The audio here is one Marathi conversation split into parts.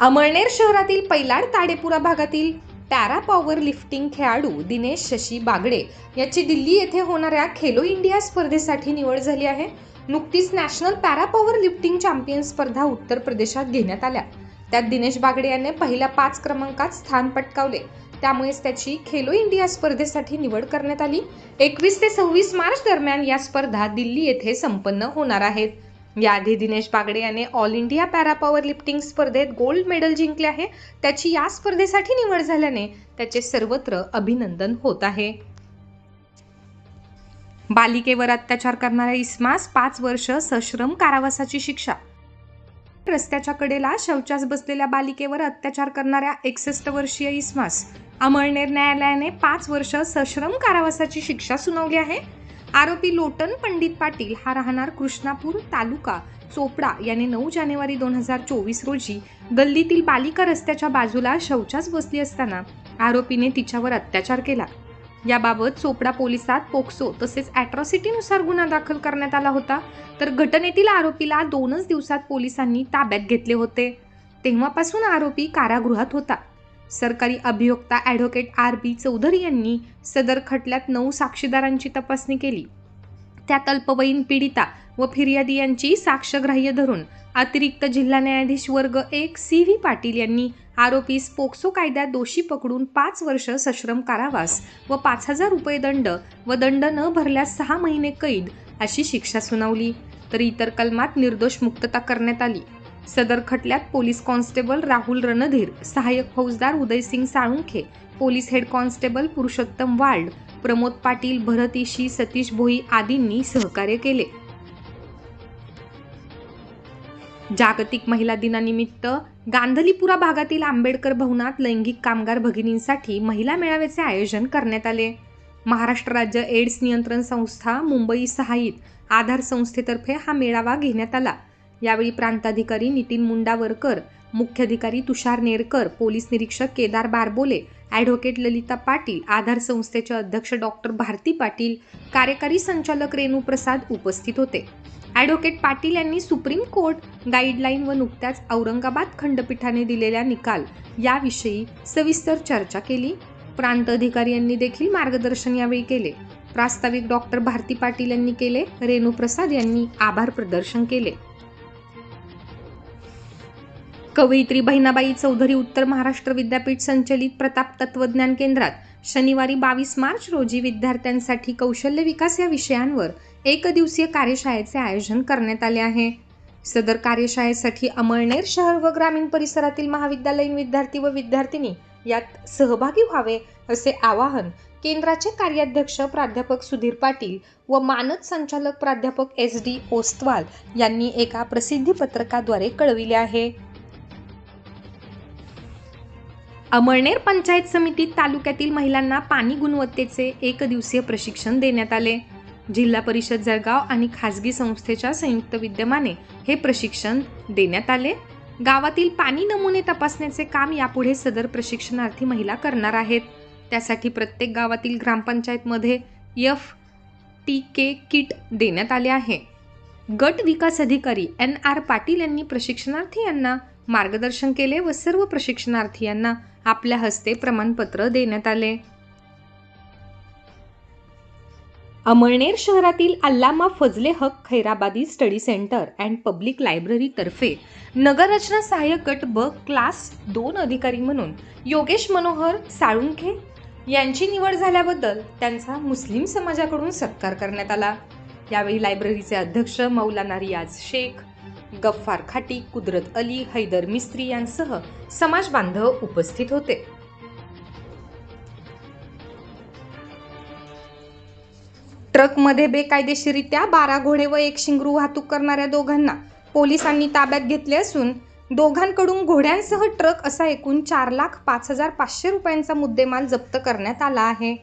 अमळनेर शहरातील पैलाड ताडेपुरा भागातील पॅरा पॉवर लिफ्टिंग खेळाडू दिनेश शशी बागडे याची दिल्ली येथे होणाऱ्या खेलो इंडिया स्पर्धेसाठी निवड झाली आहे. नुकतीच national para power lifting champion स्पर्धा उत्तर प्रदेशात घेण्यात आल्या. त्यात दिनेश बागडे याने पहिल्या पाच क्रमांकात स्थान पटकावले. त्यामुळेच त्याची खेलो इंडिया स्पर्धेसाठी निवड करण्यात आली. एकवीस ते सव्वीस मार्च दरम्यान या स्पर्धा दिल्ली येथे संपन्न होणार आहेत. याआधी दिनेश बागडे याने all India para power lifting स्पर्धेत गोल्ड मेडल जिंकले आहे. त्याची या स्पर्धेसाठी निवड झाल्याने त्याचे सर्वत्र अभिनंदन होत आहे. बालिकेवर अत्याचार करणाऱ्या इस्मास पाच वर्ष सश्रम कारावासाची शिक्षा. रस्त्याच्या कडेला शौचास बसलेल्या बालिकेवर अत्याचार करणाऱ्या एकसष्ट वर्षीय इस्मास अमळनेर न्यायालयाने पाच वर्ष सश्रम कारावासाची शिक्षा सुनावली आहे. आरोपी लोटन पंडित पाटील हा राहणार कृष्णापूर तालुका चोपडा. याने नऊ जानेवारी दोन हजार चोवीस रोजी गल्लीतील बालिका रस्त्याच्या बाजूला शौचास बसली असताना आरोपीने तिच्यावर अत्याचार केला. याबाबत चोपडा पोलिसात पोक्सो तसेच अॅट्रॉसिटीनुसार गुन्हा दाखल करण्यात आला होता. तर घटनेतील आरोपीला दोनच दिवसात पोलिसांनी ताब्यात घेतले होते. तेव्हापासून आरोपी कारागृहात होता. सरकारी अभियोक्ता ॲडव्होकेट आर बी चौधरी यांनी सदर खटल्यात नऊ साक्षीदारांची तपासणी केली. त्यात अल्पवयीन पीडिता व फिर्यादी यांची साक्षग्राह्य धरून अतिरिक्त जिल्हा न्यायाधीश वर्ग एक सी व्ही पाटील यांनी आरोपीस पोक्सो कायद्यात दोषी पकडून पाच वर्ष सश्रम कारावास व पाच हजार रुपये दंड व दंड न भरल्यास सहा महिने कैद अशी शिक्षा सुनावली. तर इतर कलमात निर्दोष मुक्तता करण्यात आली. सदर खटल्यात पोलीस कॉन्स्टेबल राहुल रणधीर सहाय्यक फौजदार Udaysingh Salunkhe police head constable Purushottam Wald Pramod Patil भरतीशी Satish Bhoi आदींनी सहकार्य केले. जागतिक महिला दिनानिमित्त गांधलीपुरा भागातील आंबेडकर भवनात लैंगिक कामगार भगिनींसाठी महिला मेळाव्याचे आयोजन करण्यात आले. महाराष्ट्र राज्य एड्स नियंत्रण संस्था मुंबई सहाय्यित आधार संस्थेतर्फे हा मेळावा घेण्यात आला. यावेळी प्रांताधिकारी नितीन मुंडावरकर मुख्याधिकारी तुषार नेरकर पोलीस निरीक्षक केदार बारबोले ॲडव्होकेट ललिता पाटील आधार संस्थेचे अध्यक्ष डॉक्टर भारती पाटील कार्यकारी संचालक रेणू प्रसाद उपस्थित होते. ॲडव्होकेट पाटील यांनी सुप्रीम कोर्ट गाईडलाईन व नुकत्याच औरंगाबाद खंडपीठाने दिलेल्या निकाल याविषयी सविस्तर चर्चा केली. प्रांत अधिकारी यांनी देखील मार्गदर्शन यावेळी केले. प्रास्ताविक डॉक्टर भारती पाटील यांनी केले. रेणू प्रसाद यांनी आभार प्रदर्शन केले. कवयित्री बहिणाबाई चौधरी उत्तर महाराष्ट्र विद्यापीठ संचलित प्रताप तत्वज्ञान केंद्रात शनिवारी बावीस मार्च रोजी विद्यार्थ्यांसाठी कौशल्य विकास या विषयांवर एक दिवसीय कार्यशाळेचे आयोजन करण्यात आले आहे. सदर कार्यशाळेसाठी अमळनेर शहर व ग्रामीण परिसरातील महाविद्यालयीन विद्यार्थी व विद्यार्थिनी यात सहभागी व्हावे असे आवाहन केंद्राचे कार्याध्यक्ष प्राध्यापक सुधीर पाटील व मानद संचालक प्राध्यापक एस डी ओस्तवाल यांनी एका प्रसिद्धी पत्रकाद्वारे कळविले आहे. अमळनेर पंचायत समितीत तालुक्यातील महिलांना पाणी गुणवत्तेचे एक दिवसीय प्रशिक्षण देण्यात आले. जिल्हा परिषद जळगाव आणि खासगी संस्थेच्या संयुक्त विद्यमाने हे प्रशिक्षण देण्यात आले. गावातील पाणी नमुने तपासण्याचे काम यापुढे सदर प्रशिक्षणार्थी महिला करणार आहेत. त्यासाठी प्रत्येक गावातील ग्रामपंचायतमध्ये एफ टी के किट देण्यात आले आहे. गट विकास अधिकारी एन आर पाटील यांनी प्रशिक्षणार्थी यांना मार्गदर्शन केले व सर्व प्रशिक्षणार्थी यांना आपल्या हस्ते प्रमाणपत्र देण्यात आले. अमळनेर शहरातील Allama Fazle Haq Khairabadi study centre and public library तर्फे नगररचना सहाय्यक गट ब क्लास दोन अधिकारी म्हणून योगेश मनोहर साळुंखे यांची निवड झाल्याबद्दल त्यांचा मुस्लिम समाजाकडून सत्कार करण्यात आला. यावेळी लायब्ररीचे अध्यक्ष मौलाना रियाज शेख गफ्फार खाटी कुदरत अली हैदर मिस्त्री यांसह समाज बांधव उपस्थित होते. ट्रकमध्ये बेकायदेशीरित्या बारा घोडे व एक शिंगरू वाहतूक करणाऱ्या दोघांना पोलिसांनी ताब्यात घेतले असून दोघांकडून घोड्यांसह ट्रक असा एकूण चार लाख पाच हजार पाचशे रुपयांचा मुद्देमाल जप्त करण्यात आला आहे.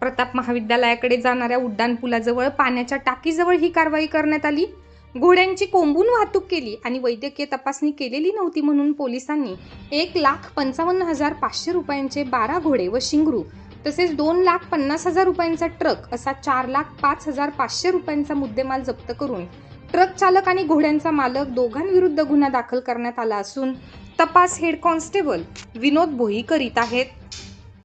प्रताप महाविद्यालयाकडे जाणाऱ्या उड्डाणपुलाजवळ पाण्याच्या टाकीजवळ ही कारवाई करण्यात आली. घोड्यांची कोंबून वाहतूक केली आणि वैद्यकीय तपासणी केलेली नव्हती म्हणून पोलिसांनी एक लाख पंचावन्न हजार पाचशे रुपयांचे बारा घोडे व शिंगरू तसेच दोन लाख पन्नास हजार रुपयांचा ट्रक असा चार लाख पाच हजार पाचशे रुपयांचा मुद्देमाल जप्त करून ट्रक चालक आणि घोड्यांचा मालक दोघांविरुद्ध गुन्हा दाखल करण्यात आला असून तपास हेड कॉन्स्टेबल विनोद भोई करीत आहेत.